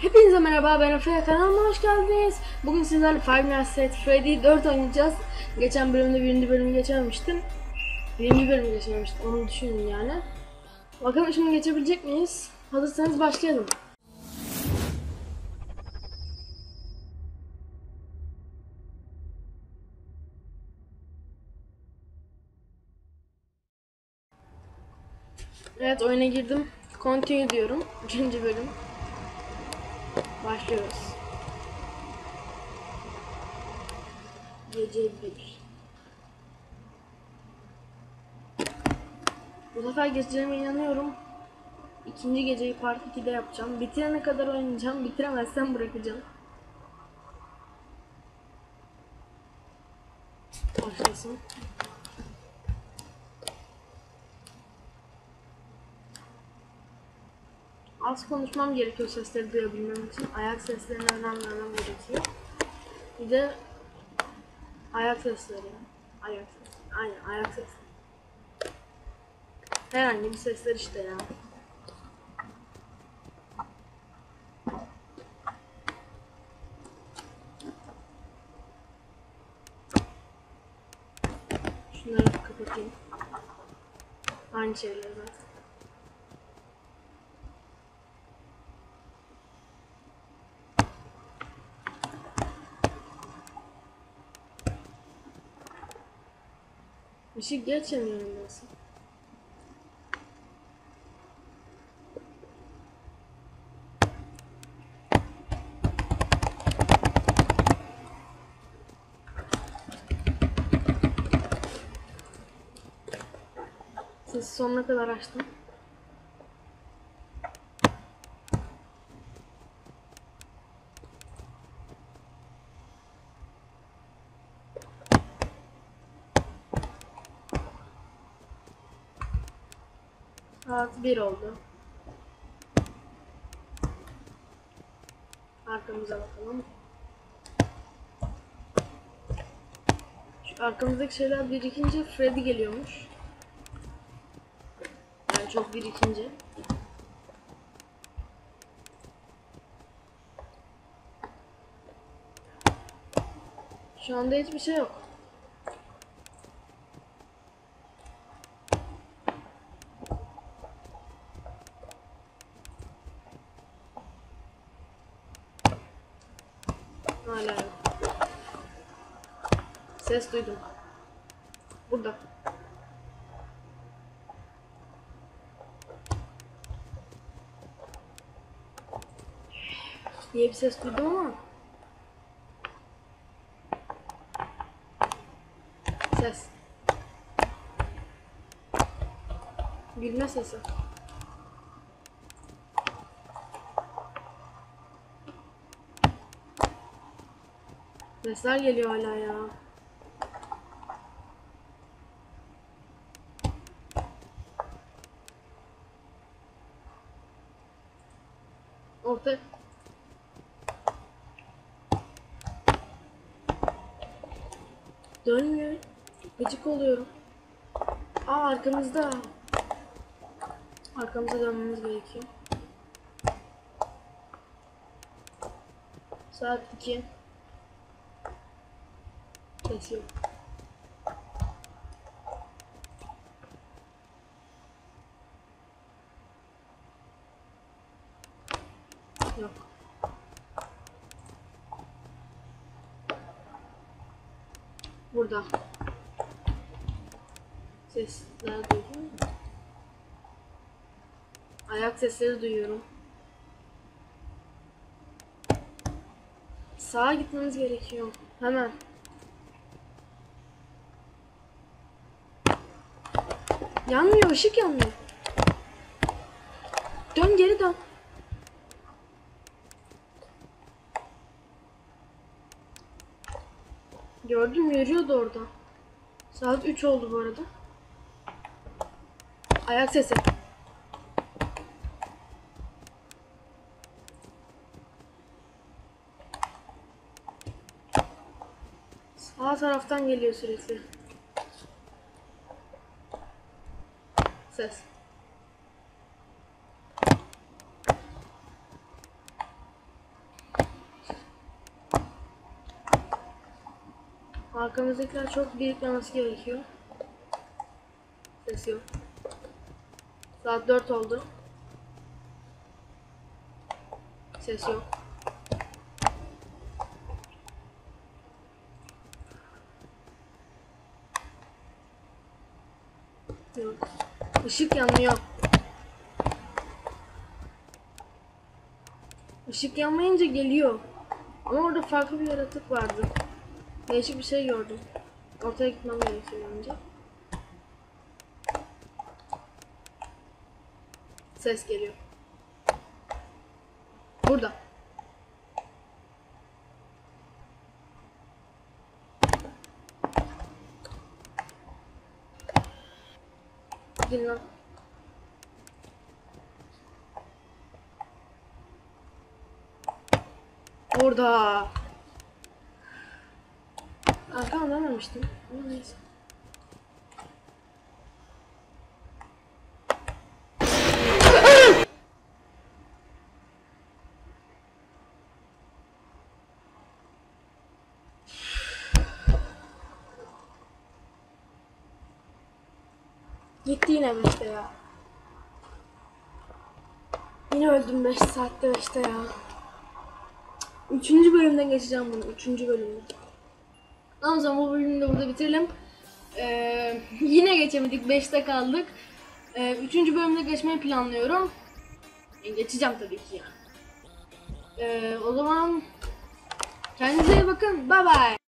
Hepinize merhaba ben Efe kanalıma hoş geldiniz. Bugün sizlerle Five Nights at Freddy 4 oynayacağız. Geçen bölümde birinci bölümü geçememiştim. Birinci bölümü geçememiştim onu düşünün yani. Bakalım şimdi geçebilecek miyiz? Hazırsanız başlayalım. Evet oyuna girdim. Continue diyorum. Üçüncü bölüm. Başlıyoruz. Gece 1 Bu sefer geçeceğime inanıyorum. İkinci geceyi part 2'de yapacağım. Bitirene kadar oynayacağım. Bitiremezsem bırakacağım. Başlasın. Az konuşmam gerekiyor sesleri duyabilmem için. Ayak seslerine önem vermem gerekiyor. Bir de ayak sesleri. Ayak sesleri. Aynen ayak sesleri. Herhangi bir sesler işte ya. Şunları kapatayım. Aynı şeyler zaten. Işık geçemiyorum nasıl? Sesi sonuna kadar açtım. Saat 1 oldu. Arkamıza bakalım. Şu arkamızdaki şeyler birikince Freddy geliyormuş. Yani çok birikince. Şu anda hiçbir şey yok. Hala yok. Ses duydum. Burada. diye bir ses duydum ama ses gülme sesi sesler geliyor hala ya orta Dönmüyor. Gıcık oluyorum. Aa arkamızda. Arkamıza dönmemiz gerekiyor. Saat 2. Ses yok. Yok. Burada. Sesler duydum. Ayak sesleri duyuyorum. Sağa gitmemiz gerekiyor. Hemen. Yanmıyor, ışık yanmıyor. Dön geri dön. Gördüm yürüyordu orada. Saat 3 oldu bu arada. Ayak sesi. Sağ taraftan geliyor sürekli. ses. Arkamızdakiler çok biriklemesi gerekiyor. Ses yok. Saat 4 oldu. Ses yok. Yok. Işık yanmıyor. Işık yanmayınca geliyor. Ama orada farklı bir yaratık vardı. Değişik bir şey gördüm. Ortaya gitmem gerekiyor önce. Ses geliyor. Burada. Lan. Orada. Arkamı dönmemiştim. Ama neyse. Gitti yine 5'te ya. Yine öldüm 5 saatte 5'te ya. Üçüncü bölümden geçeceğim bunu. Üçüncü bölümde. Tamam o zaman bu bölümü de burada bitirelim. Ee, yine geçemedik. 5'te kaldık. Ee, üçüncü bölümde geçmeyi planlıyorum. E, geçeceğim tabii ki yani. Ee, o zaman kendinize iyi bakın. Bye bye.